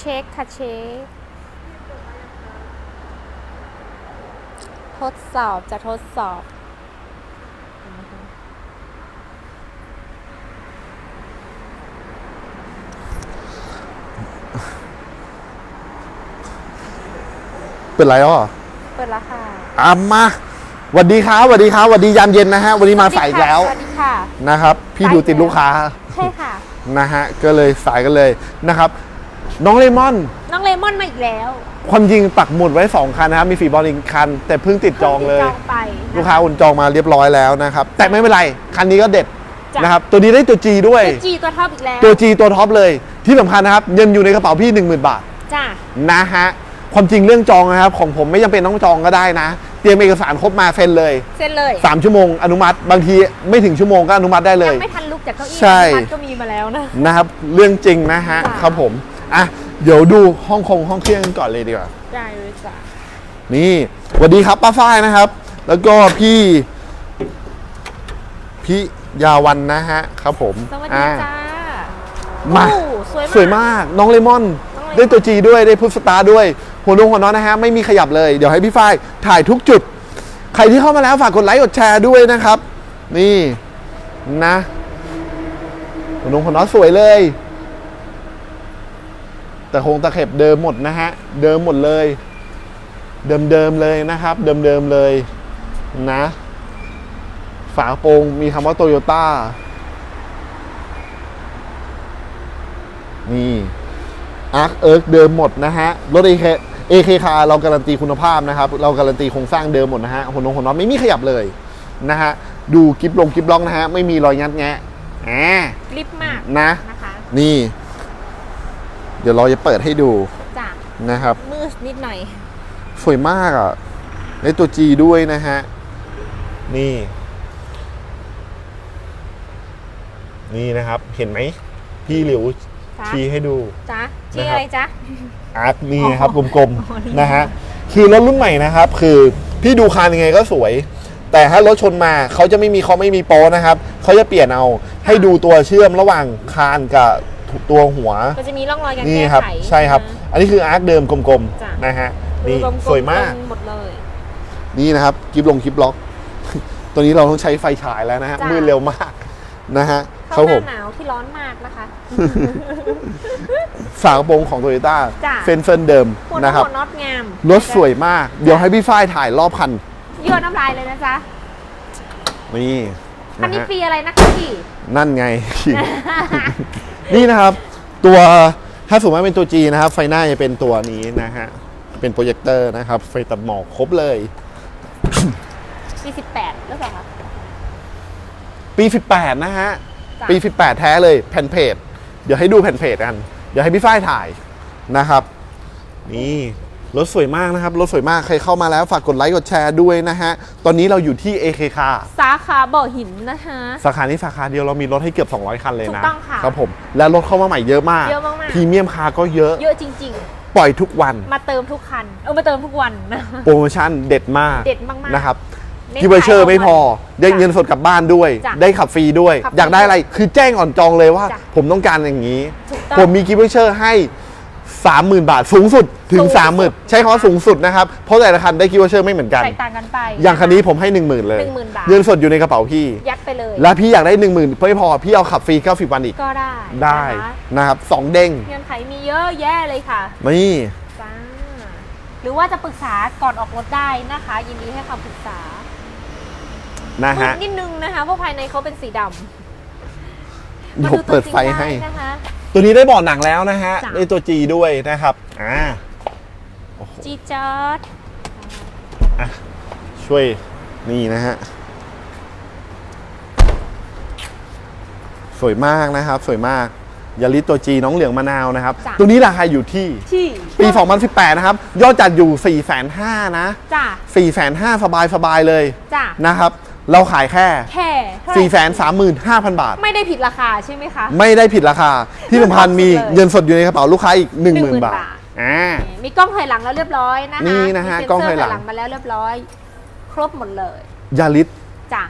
เช็คค่ะเช็คทดสอบจะทดสอบ เป็นไรอะเปิดแล้วค่ะอะมาสวัสดีครับสวัสดีครับสวัสดียามเย็นนะฮะ วันนี้มาสายอีกแล้วสวัสดีค่ะ นะครับ พี่ดูติดลูกค้า ใช่ค่ะ นะฮะ ก็เลยสายกันเลยนะครับ น้องเลมอน น้องเลมอนมาอีกแล้วความจริงปักหมุดไว้ 2 คันนะครับ มีฟรีบอลอีกคัน แต่เพิ่งติดจองเลยจองไปนะะ ลูกค้าอุ่นจองมาเรียบร้อยแล้วนะครับ แต่ไม่เป็นไร คันนี้ก็เด็ดจ้ะ นะครับ ตัวนี้ได้ตัว G ด้วย ตัวจีตัวท็อปอีกแล้วตัว G ตัวท็อปเลย ที่สำคัญนะครับเงินอยู่ในกระเป๋าพี่ 10,000 บาท จ้านะฮะ ความจริงเรื่องจองนะครับ ของผมไม่จำเป็นต้องจองก็ได้นะ เตรียมเอกสารครบมาเซ็นเลยเซ็นเลย3 ชั่วโมงอนุมัติ บางทีไม่ถึงชั่วโมงก็อนุมัติได้เลย ยังไม่ทันลุกจากเก้าอี้ใช่พัดก็มีมาแล้วนะ นะครับ เรื่องจริงนะฮะ จ้ะ ครับผม อะเดี๋ยวดูห้องคงห้องเครื่องกันก่อนเลยดีกว่า ได้เลยจ้ะนี่สวัสดีครับป้าฝ้ายนะครับ แล้วก็พี่พี่ยาวันนะฮะครับผมสวัสดีอะจ้ามาโอ้สวยมาก สวยมากน้องเลมอน น้องเลมอน ได้ตัวจีด้วยได้พุทสตาร์ด้วย หัวนงหัวน้อยนะฮะไม่มีขยับเลย เดี๋ยวให้พี่ฝ้ายถ่ายทุกจุด ใครที่เข้ามาแล้วฝากกดไลค์กดแชร์ด้วยนะครับ นี่นะหัวนงหัวน้อยสวยเลย แต่คงตะเข็บเดิมหมดนะฮะ เดิมหมดเลย เดิมๆเลยนะครับ เดิมๆเลยนะ ฝากระโปรงมีคำว่าโตโยต้านี่อาร์คเอิร์กเดิมหมดนะฮะ รถ AK AK คาเราการันตีคุณภาพนะครับ เราการันตีโครงสร้างเดิมหมดนะฮะหัวนงหัวน็อตไม่มีขยับเลยนะฮะ ดูกิบลงกิบล็อกนะฮะ ไม่มีรอยงัดแงะแหมลิปมากนะนะคะ นี่ เดี๋ยวเราจะเปิดให้ดูจ้ะนะครับ มืดนิดหน่อย สวยมากอะในตัว G ด้วยนะฮะ นี่ นี่นะครับ เห็นไหม พี่หลิวจ้ะ ชี้ให้ดู จ้ะชื่อนะครับ อะไรจ๊ะ อาร์คนี่นะครับอ๋กอลมอ๋อนี่ๆนะฮะ คือรถรุ่นใหม่นะครับ คือพี่ดูคานยังไงก็สวย แต่ถ้ารถชนมาเขาจะไม่มีเขาไม่มีโป้นะครับ เขาจะเปลี่ยนเอาให้ดูตัวเชื่อมระหว่างคานกับ ตัวหัวก็จะมีร่องรอยการนี่แก้ครับ ไขใช่ครับ นะ อันนี้คืออาร์คเดิมกลมจ้ะ ๆนะฮะดูนี่กลๆสวยมากตรงหมดเลย นี่นะครับคลิปลงคลิปล็อก ตัวนี้เราต้องใช้ไฟฉายแล้วนะฮะจ้ะ มืดเร็วมากนะฮะเข้าครับหผน้าม หนาวที่ร้อนมากนะคะ ฝากระโปรงของโตโยต้าจ้ะ เฟนเฟินเดิมหัวนะครับหัวน็อตงามรถสวยมาก เดี๋ยวให้พี่ฝ้ายถ่ายรอบคันยั่วน้ำลายเลยนะจ๊ะนี่อันนะนี้ฮะปีอะไรนะคะพี่ นั่นไง นี่นะครับ ตัวถ้าสมมติว่าเป็นตัว G นะครับไฟหน้าจะเป็นตัวนี้นะฮะเป็นโปรเจคเตอร์นะครับไฟตัดหมอกครบเลย ปีสิบแปดหรือเปล่าคะ ปี 18 นะฮะ จ้ะ ปี 18 แท้เลยแผ่นเพจ เดี๋ยวให้ดูแผ่นเพจกัน เดี๋ยวให้พี่ฝ้ายถ่ายนะครับ นี่ รถสวยมากนะครับ รถสวยมากใครเข้ามาแล้วฝากกดไลค์กดแชร์ด้วยนะฮะ ตอนนี้เราอยู่ที่ AK Car สาขาบ่อหินนะคะสาขานี้สาขาเดียวเรามีรถให้เกือบ 200 คันเลยนะถูกต้องค่ะครับผม และรถเข้ามาใหม่เยอะมากเยอะมากๆ พรีเมียมคาร์ก็เยอะเยอะจริง ปล่อยทุกวัน ๆ มาเติมทุกคัน เออมาเติมทุกวันนะ โปรโมชั่นเด็ดมากเด็ดมากๆนะครับน้นกิฟต์เชอร์ขายไม่พอได้จ้ะเงินสดกลับบ้านด้วย จ้ะได้ขับฟรีด้วย ขับฟรีอยากได้อะไรคือแจ้งอ่อนจองเลยว่า จ้ะผมต้องการอย่างนี้ ถูกต้อง ผมมีกิฟต์เชอร์ให้ 30,000 บาท สูงสุดถึง สูงสุด 30,000 ใช้คำว่าสูงสุดนะครับ เพราะแต่ละคันได้กิฟต์เชอร์ไม่เหมือนกัน แตกต่างกันไป อย่างคันนี้ผมให้ 10,000 เลย 10,000บาท เงินสดอยู่ในกระเป๋าพี่ ยัดไปเลย และพี่อยากได้ 10,000ไม่พอพี่เอาขับฟรี90วันอีก ก็ได้ได้นะคะนะครับสองเด้งเงื่อนไขมีเยอะแยะเลยค่ะนี่จ้าหรือว่าจะปรึกษาก่อนออกรถได้นะคะ ยินดีให้คำปรึกษานะมืฮะ ดนิดนึงนะคะเพราะภายในเขาเป็นสีดำเดี๋ยวเปิดไฟให้มาดูตัวจริงนะคะ ตัวนี้ได้เบาะหนังแล้วนะฮะจ้ะ ได้ตัว G ด้วยนะครับอ่าจีจอดช่วยนี่นะฮะสวยมากนะครับ สวยมากยาริสตัว G น้องเหลืองมะนาวนะครับตัวนี้ราคาอยู่ที่ที่ปี 2018 นะครับ ยอดจัดอยู่ 4 5 0 0 0นะ จ้า4 5 0 0 0สบายสบายๆเลย จ้านะครับ เราขายแค่ แค่เท่าไหร่4 3 5 0 0 0 บาท ไม่ได้ผิดราคาใช่ไหมคะ ไม่ได้ผิดราคา ที่สำคัญมีเลยเงินสดอยู่ในกระเป๋าลูกค้าอีก 10,000 10,000บาทบาท อ่า มีกล้องถอยหลังแล้วเรียบร้อยนะคะนี่นะฮะมีเซ็กล้องถอยหลัง เซร์มาแล้วเรียบร้อย ครบหมดเลยยาริสจ้ะ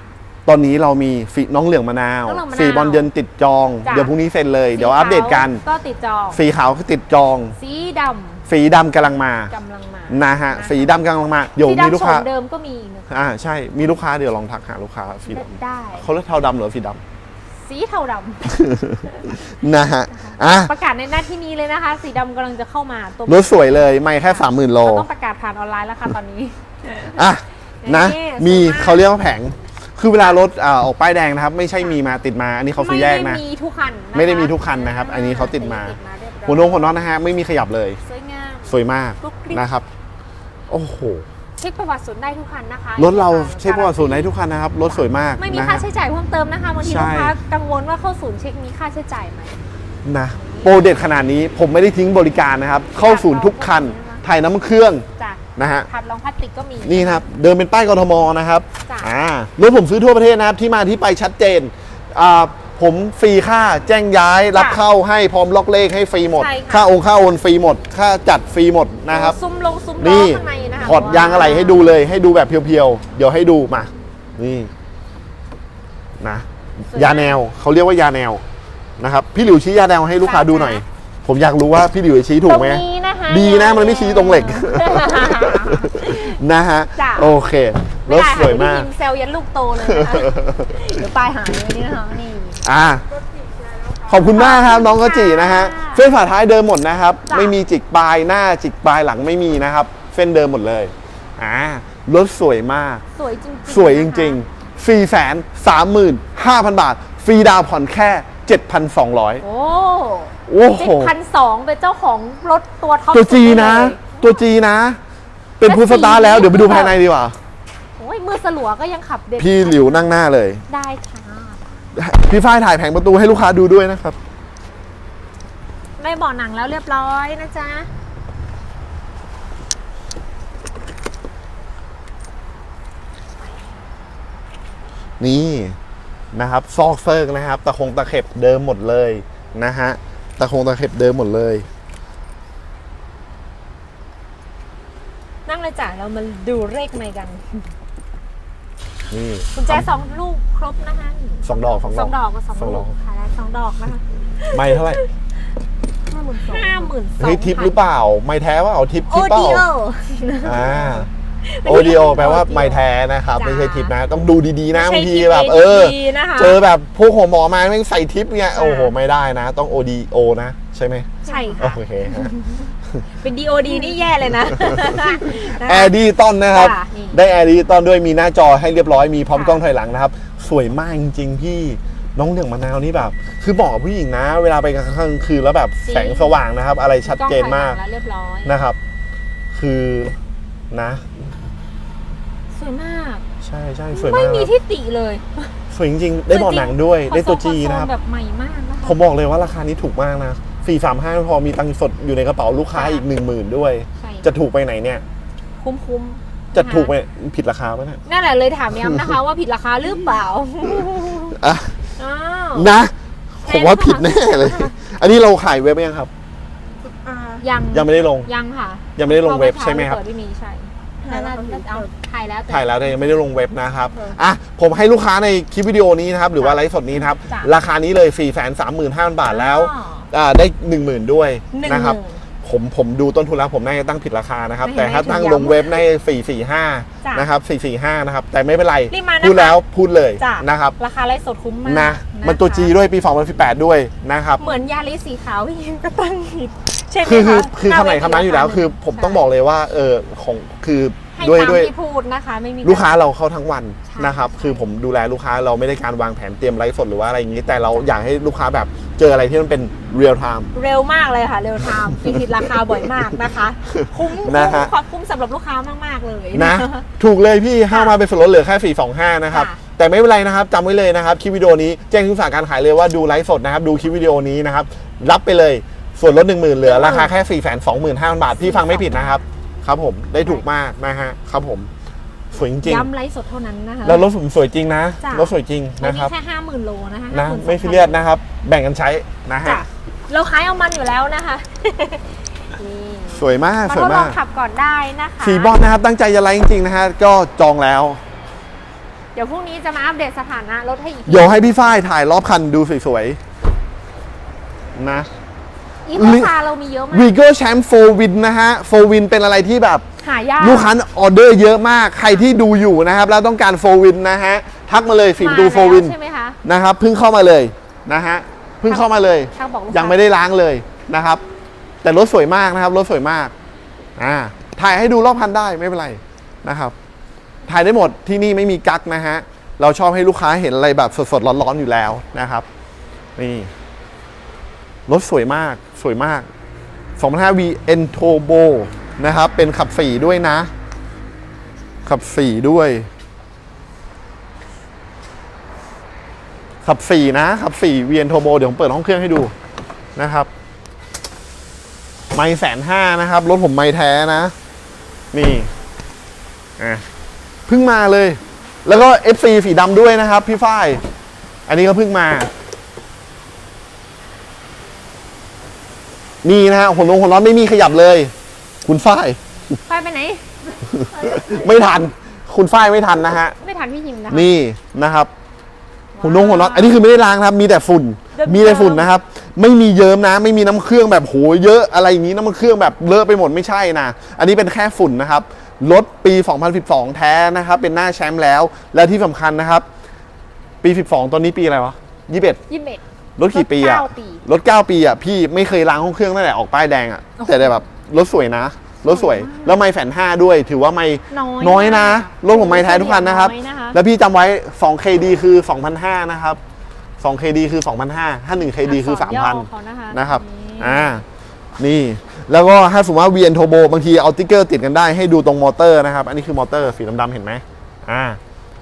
ตอนนี้เรามีฟีน้องเหลืองมะนาวน้องเหลืองมะนาวสีบอลเย็นติดจอง จ้ะ เดี๋ยวพรุ่งนี้เซ็นเลย เดี๋ยวสีอัปเดตกันขาวก็ติดจอง สีขาวก็ติดจอง สีด สีดำกำลังมาำกำลังมานะฮะสีดำกำลังมาเดี๋ยวสีมีดำลูกโฉค้ามเดิมก็มีอีกหนึ่งอ่าใช่มีลูกค้าเดี๋ยวลองทักหาลูกค้าสีดได้ำเขาเรียกเทาดำหรือสีดสีเทาดำ นะฮะอะำประกาศในหน้าที่นี้เลยนะคะ สีดำกำลังจะเข้ามาตัวรถสวยเลยไม่แค่สามหมื่นโลเราต้องประกาศผ่านออนไลน์แล้วค่ะตอนนี้ อะนะนี่มีสวยมากเขาเรียกว่าแผง คือเวลารถอ่าออกป้ายแดงนะครับ ไม่ใช่มีมาติดมา อันนี้เขาซื้อแยกนะ ไม่ได้มีทุกคันนะคะไม่ได้มีทุกคันนะครับอันนี้เขาติดมาติดเรียบร้อยหัวนงหัวน็อตนะฮะ ไม่มีขยับเลย สวยงาม สวยมากกรุ๊ปกริ๊บ นะครับ โอ้โห เช็คประวัติศูนย์ได้ทุกคันนะคะรถเราเช็คประวัติศูนย์ได้ทุกคันนะครับ รถสวยมากไม่มีนะค่าฮะ ใช้จ่ายเพิ่มเติมนะคะบางทีใช่ ลูกค้ากังวลว่าเข้าศูนย์เช็คมีค่าใช้จ่ายไหม นะโปรเด็ดขนาดนี้ผมไม่ได้ทิ้งบริการนะครับ เข้าศูนย์ทุกคันถ่ายน้ำมันเครื่องจ้ะนะฮะ ผัดรองพลาสติกก็มี นี่นะครับ เดินเป็นป้ายกทมนะครับจ้ะ อ่ารถผมซื้อทั่วประเทศนะครับ ที่มาที่ไปชัดเจนอ่า ผมฟรีค่าแจ้งย้ายรับเข้าให้พร้อมล็อกเลขให้ฟรีหมด ใช่ค่ะ ค่าโอนค่าโอนฟรีหมด ค่าจัดฟรีหมดนะครับ ซุ้มลงซุ้มล้อนี่ข้างในนะคะถอดยางอะไรให้ดูเลย ให้ดูแบบเพียวๆ เดี๋ยวให้ดูมา นี่นะ ยาแนวเขาเรียกว่ายาแนวนะครับ พี่หลิวชี้ยาแนวให้ลูกค้าดูหน่อย ผมอยากรู้ว่าพี่หลิวชี้ถูตกรงไหมนี้นะคะ ดีนะมันไม่ชี้ตรงเหล็ก นะฮะ จ้ะ โอเครไม่ถได้สค่ะวยมากเดี๋ยวพี่พิมพ์เซลยันลูกโตเลยนะคะ เดี๋ยวปลายหายไว้นี่นะคะนี่ อ่าขอบคุณมากครับน้องกระจีนะฮะค่ะเส้นฝาท้ายเดิมหมดนะครับจ้ะไม่มีจิกปลายหน้าจิกปลายหลังไม่มีนะครับเส้นเดิมหมดเลยอ่ารถสวยมาก สวยจริงๆสวยจริงๆ4ี่แสนสามหมื่นห้าพันบาท ฟรีดาวน์ผ่อนแค่7,200โอ้โอ้โหเจ็ดพันสองเป็นเจ้าของรถตัวท็อปตัวจีสุดได้นะเลยตัวจีนะ เป็นพูสตาร์แล้วเดี๋ยวไปดูภายในดีกว่าโอ้ยมือสลัวก็ยังขับเด็ดพี่หลิวนั่งหน้าเลย ได้ค่ะ พี่ฝ้ายถ่ายแผงประตูให้ลูกค้าดูด้วยนะครับ ได้เบาะหนังแล้วเรียบร้อยนะจ๊ะ นี่นะครับ ซอกเซิร์กนะครับ ตะคงตะเข็บเดิมหมดเลยนะฮะ ตะคงตะเข็บเดิมหมดเลย นั่งเลยจ้ะเรามาดูเลขใหม่กัน นี่ กุญแจสองลูกครบนะคะสองดอกสองสดอองกดอกกับสองสองดลูอก กค่ะได้สองดอกนะคะไม่เท่าไหร่ห้าหมื่นสองห้าหมื่นสองเฮ้ยทิปหรือเปล่า ไม่แท้ว่าเอาทิปโอทิปเปล่าดีโอ อ่าเป็นโอดีโอแปลว่าโอดีโอไม่แท้นะครับ จ้า ไม่ใช่ทิปนะ ต้องดูดีๆนะไม่บางใช่ทีทิปแบบ เอเออดีนะคะ เจอแบบพวกหัวหมอมาไม่งใส่ทิปเนี่ยจ้าโอ้โหไม่ได้นะ ต้องโอดีโอนะ ใช่ไหมใช่โอค่ะเคฮะเป็น DOD นี่แย่เลยนะ แอร์ดิจิตอลนะครับจ้ะนี่ ได้แอร์ดิจิตอลด้วยมีหน้าจอให้เรียบร้อยมีพร้อมค่ะกล้องถอยหลังนะครับ สวยมากจริงๆพี่น้องเหลืองมะนาวนี่แบบ คือบอกกับผู้หญิงนะ เวลาไปกลางคืนคืนแล้วแบบแสงสว่างนะครับ อะไรชัดเจนมากล้องถอยหลังแล้วเรียบร้อยนะครับ คือนะ สวยมาก ใช่ใช่สวยไม่มากมีครับที่ติเลยสวยจริงๆ ได้เบาะหนังด้วยได้ตัวจีนะครับแบบใหม่มากนะคะผมบอกเลยว่าราคานี้ถูกมากนะสี่สามห้าพอมีตังค์สดอยู่ในกระเป๋าลูกค้าค่ะอีกหนึ่งหมื่นด้วยใช่จะถูกไปไหนเนี่ย คุ้มคุ้ม จะถูกไปผิดราคาปะเนี่ยนั่นแหละเลยถามย้ำนะคะ ว่าผิดราคาหรือเปล่าอะอ้าวนะ ผมว่าผิดแน่เลย อันนี้เราขายเว็บไหมยังครับยังยังไม่ได้ลง ยังค่ะยังไม่ได้ลงเว็บใช่ไหมครับ เปิดไม่มีใช่น่าจะเอาถ่ายแล้วแต่ ถ่ายแล้วแต่ยังไม่ได้ลงเว็บนะครับเอออะ ผมให้ลูกค้าในคลิปวิดีโอนี้นะครับ หรือว่าไลฟ์สดนี้นะครับ จ้ะ ราคานี้เลย 4 3 5 0 0 0 บาทแล้วอ๋ออ่าได้ 1 0,000 ด้วยหนึ่งนะครับหมื่น ผมผมดูต้นทุนแล้วผมน่าจะตั้งผิดราคานะครับ ไม่แต่ถ้าไม่ตั้งถึงลงย้ำเว็บในจ้ะ445นะครับ445นะครับแต่ไม่เป็นไร รีบมานะคะพูดแล้วพูดเลยจ้ะ นะครับราคาไลฟ์สดคุ้มมากนะะมันตัวคะ G ด้วยปี 2018 ด้วยนะครับ เหมือนยาลิสสีขาวพี่ยิมก็ตั้งผิดใช่ไหมคือคือคะคือคำไหนคำนั้นอยู่แล้ว คือผมต้องบอกเลยว่าเออของคือ ให้ด้วยตามด้วย ที่พูดนะคะ ไม่มี ลูกค้าเราเข้าทั้งวันใช่นะครับใช่คือผมดูแลลูกค้าเราไม่ได้การวางแผนเตรียมไลฟ์สดหรือว่าอะไรอย่างนี้ แต่เราอยากให้ลูกค้าแบบเจออะไรที่มันเป็นเรียลไทม์ เร็วมากเลยค่ะ เร็วไทม์มีผิดราคาบ่อยมากนะคะ คุ้มนะคุ้มฮะความคุ้มสำหรับลูกค้ามาก ๆ เลย นะ ถูกเลยพี่ห้ามาเป็นส่วนลดเหลือแค่425 นะครับ ค่ะแต่ไม่เป็นไรนะครับจำไว้เลยนะครับ คลิปวิดีโอนี้แจ้งทุกสาขาการขายเลยว่าดูไลฟ์สดนะครับ ดูคลิปวิดีโอนี้นะครับ รับไปเลยส่วนลด 1 0,000เหลือราคาแค่ 4 2 5 0 0 0 บาทพี่ฟังไม่ผิดนะครับ ครับผมได้ถูกมากนะฮะครับผมสวยจริงย้ำไลฟ์สดเท่านั้นนะคะๆแล้วรถผมสวยจริงนะจ้ะรถสวยจริงวันนะคนี้รับแค่ห้าหมื่นโลนะคะนะ52,000ไม่ซีเรียสนะครับ แบ่งกันใช้นะฮะจ้ะเราขายเอามันอยู่แล้วนะคะนี่สวยมากมาสทวยดลอมางกขับก่อนได้นะคะสีบอลนะครับตั้งใจจะไลฟ์จริงๆนะฮะก็จองแล้ว เดี๋ยวดี๋ยวพรุ่งนี้จะมาอัปเดตสถานะรถให้อีกทีเดี๋ยวให้พี่ฝ้ายถ่ายรอบคันดูสวยๆนะ อีโคคาร์เรามีเยอะมากวีโก้แชมป์โฟวินนะฮะโฟวินเป็นอะไรที่แบบหายากลูกค้าออเดอร์เยอะมากใครที่ดูอยู่นะครับ แล้วต้องการโฟวินนะฮะทักมาเลยฟิล์มดูมาโฟวินใช่ไหมคะนะครับเพิ่งเข้ามาเลยนะฮะเพิ่งเข้ามาเลยทักบอกลูกค้ายังไม่ได้ล้างเลยนะครับ แต่รถสวยมากนะครับรถสวยมากอ่าถ่ายให้ดูรอบคันได้ไม่เป็นไรนะครับถ่ายได้หมดที่นี่ไม่มีกักนะฮะเราชอบให้ลูกค้าเห็นอะไรแบบสดๆร้อนๆอยู่แล้วนะครับ นี่รถสวยมาก สวยมาก 2005 V N Turbo นะครับ เป็นขับสี่ด้วยนะ ขับสี่ด้วย ขับสี่นะ ขับสี่ V N Turbo เดี๋ยวผมเปิดห้องเครื่องให้ดูนะครับ ไม่แสนห้านะครับ รถผมไม่แท้นะ นี่อะเพิ่งมาเลย แล้วก็ FC สีดำด้วยนะครับ พี่ฝ้าย อันนี้ก็เพิ่งมา นี่นะฮะหัวลงหัวร้อนไม่มีขยับเลย คุณฝ้ายไปไปไหน ไม่ทัน คุณฝ้ายไม่ทันนะฮะ ไม่ทันพี่ยิมนะคะนี่นะครับหัวลงหัวร้อนอันนี้คือไม่ได้ล้างนะครับ มีแต่ฝุ่นเดิมๆมีแต่ฝุ่นนะครับ ไม่มีเยิ้มนะ ไม่มีน้ำเครื่องแบบโหเยอะอะไรอย่างนี้น้ำเครื่องแบบเลอะไปหมดไม่ใช่นะ อันนี้เป็นแค่ฝุ่นนะครับ รถปี 2012 แท้นะครับ เป็นหน้าแชมป์แล้ว และที่สำคัญนะครับ ปี 12 ตอนนี้ปีอะไรวะ 21ยี่สิบเอ็ด รถกี่ปีอะรถเก้าปี รถ9ปีอะพี่ไม่เคยล้างห้องเครื่องตั้งแต่ออกป้ายแดงอะโอ้โหแต่ได้แบบรถสวยนะรถสวย แล้วไม่แฝนห้าด้วย ถือว่าไม่น้อยน้อยนะมากรถผมไม่แท้ทุกคันนะครับ น้อยนะคะ แล้วพี่จำไว้ 2KD คือ 2,500 นะครับ 2KD คือ 2,500 ถ้า 1KD คืออักษรย่อ3,000เขานะคะนะครับนี่อ่า นี่ แล้วก็ถ้าสมมติว่า VN Turbo บางทีเอาติ๊กเกอร์ติดกันได้ให้ดูตรงมอเตอร์นะครับ อันนี้คือมอเตอร์สีดำๆเห็นไหมอ่า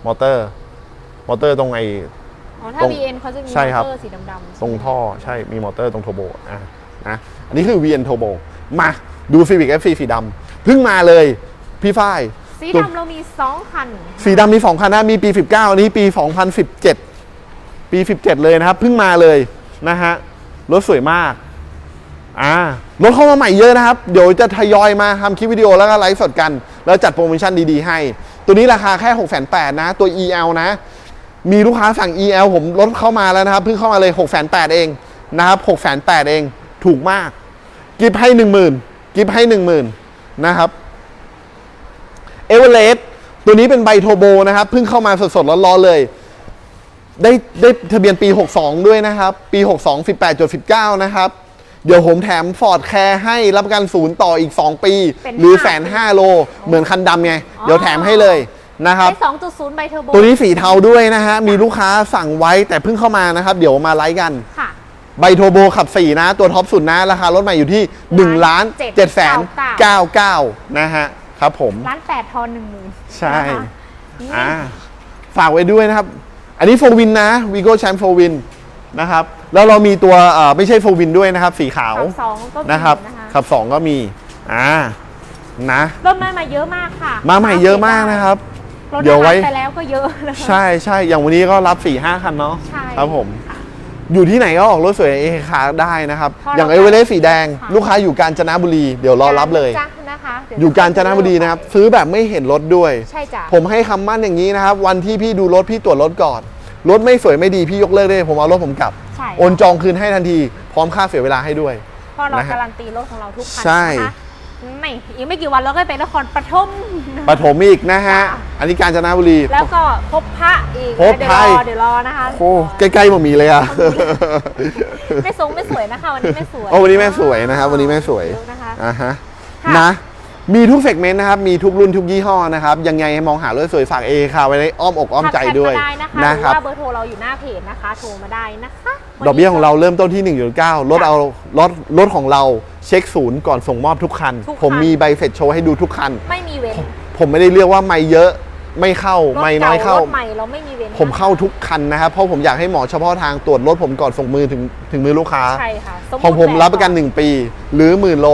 มอเตอร์ มอเตอร์ตรงไอ อ๋อถ้า ตรง BN เขาจะมีใช่ครับมอเตอร์สีดำๆตรงท่อใช่มีมอเตอร์ตรงโทโบอะนะอันนี้คือ VN Turbo มาดู Civic FC สีดำเพิ่งมาเลยพี่ฝ้าย สีตัวดำเรามีสองคัน สีดำมี2คันนะมีปี 19 อันนี้ปี 2017 ปี 17 เลยนะครับเพิ่งมาเลยนะฮะรถสวยมากอ่ารถเข้ามาใหม่เยอะนะครับ เดี๋ยวจะทยอยมาทำคลิปวิดีโอแล้วก็ไลฟ์สดกัน แล้วจัดโปรโมชั่นดีๆให้ ตัวนี้ราคาแค่ 6 8 0 0 0นะ ตัว EL นะ มีลูกค้าสั่ง EL ผมลดเข้ามาแล้วนะครับ เพิ่งเข้ามาเลย6 8 0 0 0เองนะครับ6 8 0 0 0เองถูกมาก กิฟให้ 10,000 กิฟให้ 10,000 นะครับเอเวอเรสต์ตัวนี้เป็นไบโทโบนะครับ เพิ่งเข้ามาสดๆร้อนๆเลย ได้ได้ทะเบียนปี 62 ด้วยนะครับ ปี 62 18.19 นะครับ เดี๋ยวผมแถมฟอร์ดแคร์ให้รับประกันศูนย์ต่ออีก 2 ปีเป็นหรือห้าแสนห้าโล เหมือนคันดำไงอ๋อเดี๋ยวแถมให้เลย นะครับได้สองจุดศูนย์ไบเทอร์โบตัวนี้สีเทาด้วยนะฮะ มีลูกค้าสั่งไว้แต่เพิ่งเข้ามานะครับ เดี๋ยวมาไลฟ์กัน ค่ะ ไบโทโบขับ 4 นะ ตัวท็อปสุดนะ ราคารถใหม่อยู่ที่1ล้าน7แสน99นะฮะ ครับผมร้านแปดทอนหนึ่งหมื่นใช่นี่อ่าฝากไว้ด้วยนะครับ อันนี้โฟวินนะวีโก้แชมป์โฟวินนะครับ แล้วเรามีตัวเอ่อไม่ใช่โฟวินด้วยนะครับ สีขาวขับสองก็มีนะครับนะคะขับ2ก็มีอ่านะรถมาใหม่เยอะมากค่ะ มาใหม่เยอะมากนะครับ รถเดี๋ยวไว้ ไปแล้วก็เยอะนะคะใช่ใช่อย่างวันนี้ก็รับ4 5คันเนาะใช่ครับผม อยู่ที่ไหนก็ออกรถสวยเอคาได้นะครับ พอเราอย่างเอเวอเรสต์สีแดง ค่ะ ลูกค้าอยู่กาญจนบุรี เดี๋ยวรอรับเลย จ้ะนะคะเดี๋วอยู่กาญจนบุรีนะครับซื้อแบบไม่เห็นรถด้วย ใช่จ้ะผมให้คำมั่นอย่างนี้นะครับ วันที่พี่ดูรถพี่ตรวจรถก่อน รถไม่สวยไม่ดีพี่ยกเลิกได้เลยผมเอารถผมกลับ ใช่โอนจองคืนให้ทันที พร้อมค่าเสียเวลาให้ด้วย เพราะเรานะฮะ การันตีรถของเราทุกคันใช่ นะคะ ไม่อีกไม่กี่วันเราก็ไปนครปฐมนะคะปฐมอีกนะฮะ ค่ะ อันนี้กาญจนบุรี แล้วก็พบพระอีกพบพระเดี๋ยวรอีอก เดี๋ยวรอนะคะ โอ้ใกล้ๆมามีเลยอะไม่ทรงไม่สวยนะคะ วันนี้ไม่สวยโอ้วันนี้แม่สวยนะครับ วันนี้แม่สวยเยอะนะคะ อ่าฮะค่ะนะ มีทุกเซกเมนต์นะครับ มีทุกรุ่นทุกยี่ห้อนะครับ ยังไงให้มองหารถสวยฝากเอคาไว้ในอ้อมอกอ้อมใจด้วยทักแชทมาได้นะคะนะหครือรับว่าเบอร์โทรเราอยู่หน้าเพจนะคะ โทรมาได้นะคะวันนี้ดอกเบี้ยของเราเริ่มต้นที่ 1.9รถเอารถรถของเรา เช็คศูนย์ก่อนส่งมอบทุกคัน ทุกคัน ผมมีใบเสร็จโชว์ให้ดูทุกคัน ไม่มีเว้นผมไม่ได้เลือกว่าไม่เยอะไม่เข้ารถไม่น้เก่าอยเข้า รถใหม่เราไม่มีเว้นผมเข้าทุกคันนะครับ เพราะผมอยากให้หมอเฉพาะทางตรวจรถผมก่อนส่งมือถึงถึงมือลูกค้า ใช่ค่ะสติของผมแบบรับประกัน 1 ปี หรือหมื่นโล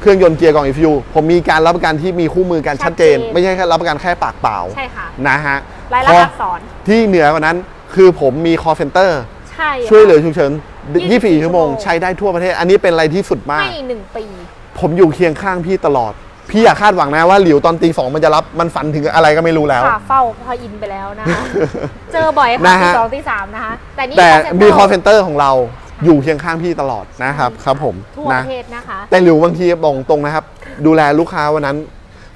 เครื่องยนต์เกียร์กล่องอีฟิวผมมีการรับประกันที่มีคู่มือกันชัดเจน ชัดเจน ไม่ใช่แค่รับประกันแค่ปากเปล่าใช่ค่ะนะฮะรายละพออักษรที่เหนือกว่านั้นคือผมมี call center ใช่ค่ะช่วยเหลือฉุกเฉิน 24 24 ชั่วโมง ใช้ได้ทั่วประเทศ อันนี้เป็นอะไรที่สุดมาก ให้หนึ่งปี ผมอยู่เคียงข้างพี่ตลอด พี่อยากคาดหวังนะว่าหลิวตอนตีสองมันจะรับ มันฝันถึงอะไรก็ไม่รู้แล้ว ค่ะเฝ้าพออินไปแล้วนะคะเจอบ่อยค่ะนะตีฮะ สองตีสามนะคะ แต่นี่แต่ call center มีคอเซนเตอร์ของเราอยู่เคียงข้างพี่ตลอดนะครับครับผมทั่วปนะ ระเทศนะคะ แต่หลิวบางทีบอกตรงนะครับ ดูแลลูกค้าวันนั้น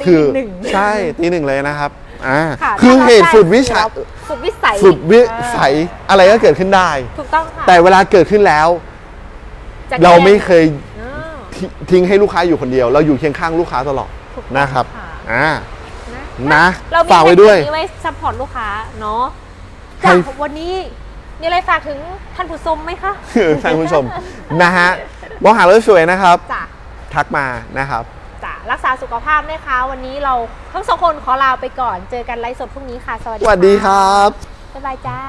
ตีคือหนึ่ง ใช่ตีหนึ่งเลยนะครับ อ่าค่ะคือถ้ารับเหตุสุดวิสัยได้สุดวิสัยสุดวิอ่าสัยอะไรก็เกิดขึ้นได้ ถูกต้องค่ะแต่เวลาเกิดขึ้นแล้ว จะเราไม่แก้เคยอ่าทิทิ้งให้ลูกค้าอยู่คนเดียว เราอยู่เคียงข้างลูกค้าตลอดถูกต้องนะครับค่ะอ่า นะนะเรามีฝากไว้ด้วยแพ็กเกจนี้ไว้ซัพพอร์ตลูกค้าเนาะใคร จากวันนี้มีอะไรฝากถึงท่านผู้ชมไหมคะท่านผู้ชมนะฮะมองหารถสวยนะครับ จ้ะ ทักมานะครับจ้ะ รักษาสุขภาพนะคะ วันนี้เราทั้งสองคนขอลาไปก่อน เจอกันไลฟ์สดพรุ่งนี้ค่ะ สวัสสดีวัสดีค่ะครับ บ๊ายบายจ้า